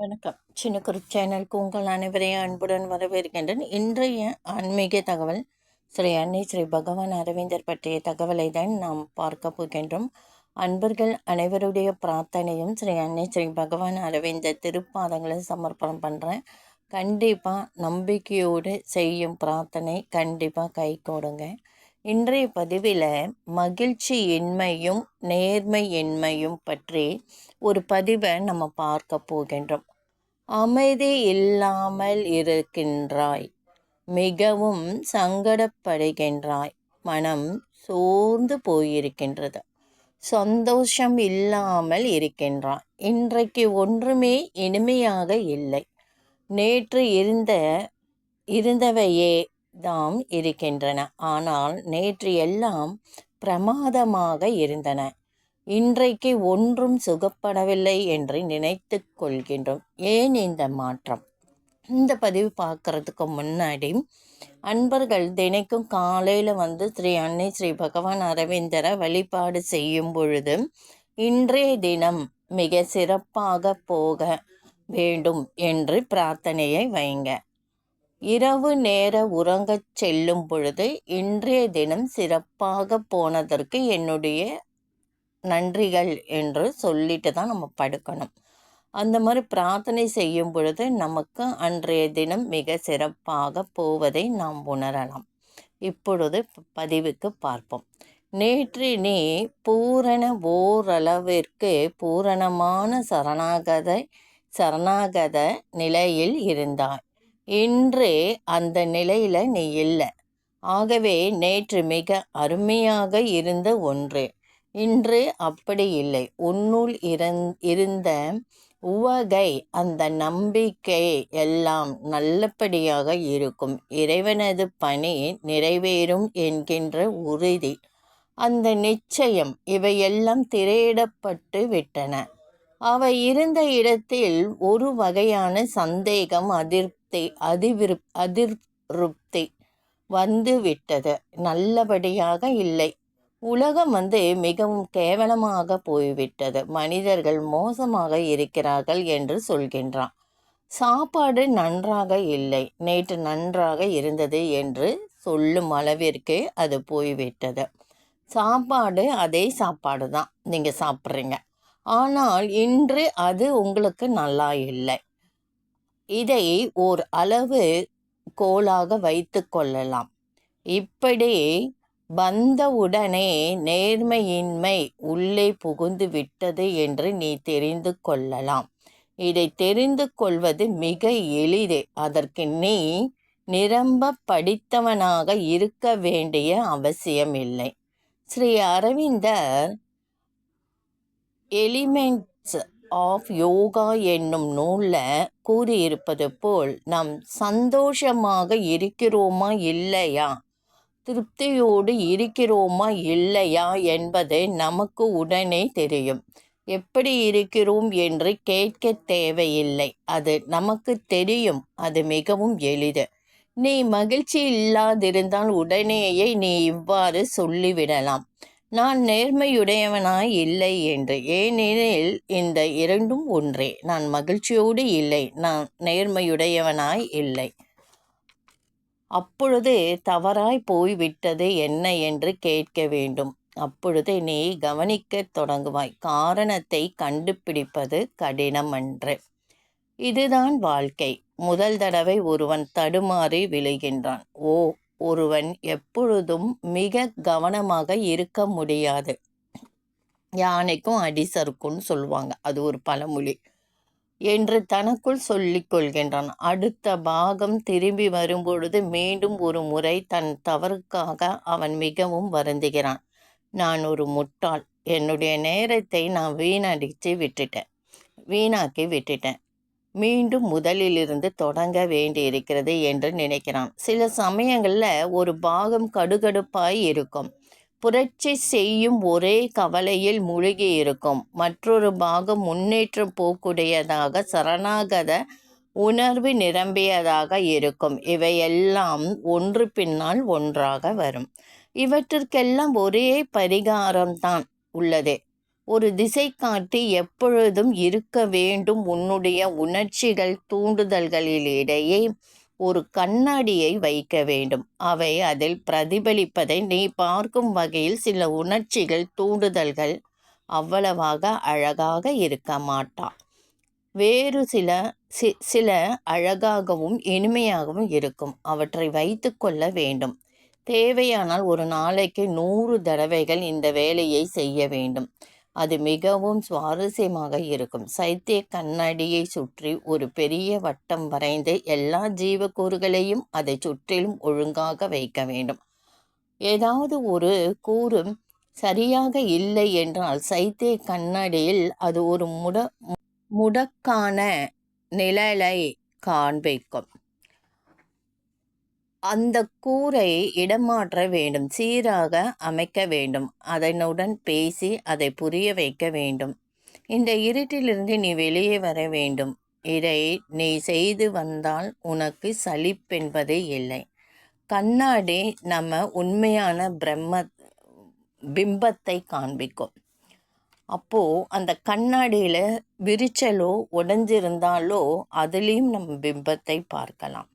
வணக்கம். சின்ன குரு சேனலுக்கு உங்கள் அனைவரையும் அன்புடன் வரவேற்கின்றேன். இன்றைய ஆன்மீக தகவல் ஸ்ரீ அன்னை ஸ்ரீ பகவான் அரவிந்தர் பற்றிய தகவலை தான் நாம் பார்க்க போகின்றோம். அன்பர்கள் அனைவருடைய பிரார்த்தனையும் ஸ்ரீ அன்னை ஸ்ரீ பகவான் அரவிந்தர் திருப்பாதங்களை சமர்ப்பணம் பண்ணுறேன் கண்டிப்பாக நம்பிக்கையோடு செய்யும் பிரார்த்தனை கண்டிப்பாக கை கொடுங்க. இன்றைய பதிவில் மகிழ்ச்சி இன்மையும் நேர்மை இன்மையும் பற்றி ஒரு பதிவை நம்ம பார்க்க போகின்றோம். அமைதி இல்லாமல் இருக்கின்றாய் மிகவும் சங்கடப்படுகின்றாய் மனம் சோர்ந்து போயிருக்கின்றது சந்தோஷம் இல்லாமல் இருக்கின்றாய் இன்றைக்கு ஒன்றுமே இனிமையாக இல்லை நேற்று இருந்த இருந்தவையே தாம் இருக்கின்றன. ஆனால் நேற்று எல்லாம் பிரமாதமாக இருந்தன. இன்றைக்கு ஒன்றும் சுகப்படவில்லை என்று நினைத்து கொள்கின்றோம். ஏன் இந்த மாற்றம்? இந்த பதிவு பார்க்கறதுக்கு முன்னாடி அன்பர்கள் தினைக்கும் காலையில் வந்து ஸ்ரீ அன்னை ஸ்ரீ பகவான் அரவிந்தரை வழிபாடு செய்யும் பொழுது இன்றைய தினம் மிக சிறப்பாக போக வேண்டும் என்று பிரார்த்தனையை வைங்க. இரவு நேர உறங்கச் செல்லும் பொழுது இன்றைய தினம் சிறப்பாக போனதற்கு என்னுடைய நன்றிகள் என்று சொல்லிட்டு தான் நம்ம படுக்கணும். அந்த மாதிரி பிரார்த்தனை செய்யும் பொழுது நமக்கு அன்றைய தினம் மிக சிறப்பாக போவதை நாம் உணரலாம். இப்பொழுது பதிவுக்கு பார்ப்போம். நேற்று நீ பூரண ஓரளவிற்கு பூரணமான சரணாகத சரணாகத நிலையில் இருந்தாய். இன்று அந்த நிலையில் நீ இல்லை. ஆகவே நேற்று மிக அருமையாக இருந்த ஒன்று. இன்று அப்படி இல்லை. உன்னுள் இருந் இருந்த உவகை அந்த நம்பிக்கை எல்லாம் நல்லபடியாக இருக்கும். இறைவனது பணி நிறைவேறும் என்கின்ற உறுதி. அந்த நிச்சயம் இவையெல்லாம் திரையிடப்பட்டு விட்டன. அவை இருந்த இடத்தில் ஒரு வகையான சந்தேகம் அதிருப்தி அதிவிரு அதிருப்தி வந்து விட்டது நல்லபடியாக இல்லை. உலகம் வந்து மிகவும் கேவலமாக போய்விட்டது. மனிதர்கள் மோசமாக இருக்கிறார்கள் என்று சொல்கின்றான். சாப்பாடு நன்றாக இல்லை. நேற்று நன்றாக இருந்தது என்று சொல்லும் அளவிற்கு அது போய்விட்டது. சாப்பாடு அதே சாப்பாடு தான். நீங்கள் சாப்பிட்றீங்க. ஆனால் இன்று அது உங்களுக்கு நல்லா இல்லை. இதை ஓர் அளவு கோலாக வைத்து கொள்ளலாம். இப்படி வந்தவுடனே நேர்மையின்மை உள்ளே புகுந்து விட்டது என்று நீ தெரிந்து கொள்ளலாம். இதை தெரிந்து கொள்வது மிக எளிது. அதற்கு நீ நிரம்ப படித்தவனாக இருக்க வேண்டிய அவசியமில்லை. ஸ்ரீ அரவிந்தர் எலிமெண்ட்ஸ் ஆஃப் யோகா என்னும் நூலில் கூறியிருப்பது போல் நாம் சந்தோஷமாக இருக்கிறோமா இல்லையா? திருப்தியோடு இருக்கிறோமா இல்லையா என்பது நமக்கு உடனே தெரியும். எப்படி இருக்கிறோம் என்று கேட்க தேவையில்லை. அது நமக்கு தெரியும். அது மிகவும் எளிது. நீ மகிழ்ச்சி இல்லாதிருந்தால் உடனேயே நீ இவ்வாறு சொல்லிவிடலாம். நான் நேர்மையுடையவனாய் இல்லை என்று. ஏனெனில் இந்த இரண்டும் ஒன்றே. நான் மகிழ்ச்சியோடு இல்லை. நான் நேர்மையுடையவனாய் இல்லை. அப்பொழுது தவறாய் போய்விட்டது என்ன என்று கேட்க வேண்டும். அப்பொழுது நீ கவனிக்கத் தொடங்குவாய். காரணத்தை கண்டுபிடிப்பது கடினம் அன்று இதுதான் வாழ்க்கை. முதல் தடவை ஒருவன் தடுமாறி விழுகின்றான். ஓ ஒருவன் எப்பொழுதும் மிக கவனமாக இருக்க முடியாது. யானைக்கும் அடிசருக்கும்னு சொல்லுவாங்க. அது ஒரு பழமொழி. என்று தனக்குள் சொல்லிக் கொள்கின்றான். அடுத்த பாகம் திரும்பி வரும்பொழுது மீண்டும் ஒரு முறை தன் தவறுக்காக அவன் மிகவும் வருந்துகிறான். நான் ஒரு முட்டாள். என்னுடைய நேரத்தை நான் வீணடித்து விட்டுட்டேன். வீணாக்கி விட்டுட்டேன். மீண்டும் முதலிலிருந்து தொடங்க வேண்டியிருக்கிறது என்று நினைக்கிறான். சில சமயங்களில் ஒரு பாகம் கடுகடுப்பாய் இருக்கும். புரட்சி செய்யும் ஒரே கவலையில் மூழ்கி இருக்கும். மற்றொரு பாகம் முன்னேற்றம் போக்குடையதாக சரணாகத உணர்வு நிரம்பியதாக இருக்கும். இவையெல்லாம் ஒன்று பின்னால் ஒன்றாக வரும். இவற்றிற்கெல்லாம் ஒரே பரிகாரம்தான் உள்ளது. ஒரு திசை காட்டி எப்பொழுதும் இருக்க வேண்டும் உன்னுடைய உணர்ச்சிகள் தூண்டுதல்களிலிடையே ஒரு கண்ணாடியை வைக்க வேண்டும். அவை அதில் பிரதிபலிப்பதை நீ பார்க்கும் வகையில் சில உணர்ச்சிகள் தூண்டுதல்கள் அவ்வளவாக அழகாக இருக்க மாட்டா. வேறு சில சி சில அழகாகவும் இனிமையாகவும் இருக்கும். அவற்றை வைத்து கொள்ள வேண்டும். தேவையானால் ஒரு நாளைக்கு நூறு தடவைகள் இந்த வேலையை செய்ய வேண்டும். அது மிகவும் சுவாரஸ்யமாக இருக்கும். சைத்திய கண்ணாடியை சுற்றி ஒரு பெரிய வட்டம் வரைந்து எல்லா ஜீவக்கூறுகளையும் அதை சுற்றிலும் ஒழுங்காக வைக்க வேண்டும். ஏதாவது ஒரு கூறு சரியாக இல்லை என்றால் சைத்திய கண்ணாடியில் அது ஒரு முட முடக்கான நிழலை காண்பிக்கும். அந்த கூரை இடமாற்ற வேண்டும் சீராக அமைக்க வேண்டும். அதனுடன் பேசி அதை புரிய வைக்க வேண்டும். இந்த இருட்டிலிருந்து நீ வெளியே வர வேண்டும். இதை நீ செய்து வந்தால் உனக்கு சலிப்பென்பதே இல்லை. கண்ணாடி நம்ம உண்மையான பிரம்ம பிம்பத்தை காண்பிக்கும். அப்போது அந்த கண்ணாடியில் விரிச்சலோ உடஞ்சிருந்தாலோ அதுலேயும் நம்ம பிம்பத்தை பார்க்கலாம்.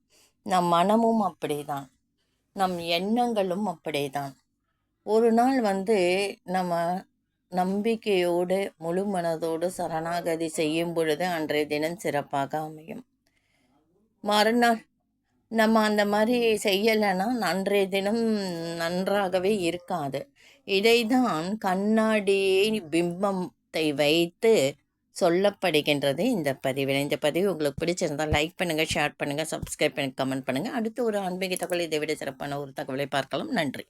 நம் மனமும் அப்படிதான். நம் எண்ணங்களும் அப்படிதான். ஒரு நாள் வந்து நம்ம நம்பிக்கையோடு முழு மனதோடு சரணாகதி செய்யும் பொழுது அன்றைய தினம் சிறப்பாக அமையும். மறுநாள் நம்ம அந்த மாதிரி செய்யலைன்னா அன்றைய தினம் நன்றாகவே இருக்காது. இதைதான் கண்ணாடியை பிம்பத்தை வைத்து சொல்லப்படுகின்றது இந்த பதிவில். இந்த பதிவு உங்களுக்கு பிடிச்சிருந்தால் லைக் பண்ணுங்கள் ஷேர் பண்ணுங்கள் சப்ஸ்கிரைப் பண்ணி கமெண்ட் பண்ணுங்கள் அடுத்து ஒரு ஆன்மீக தகவல் இதை விட சிறப்பான ஒரு தகவலை பார்க்கலாம். நன்றி.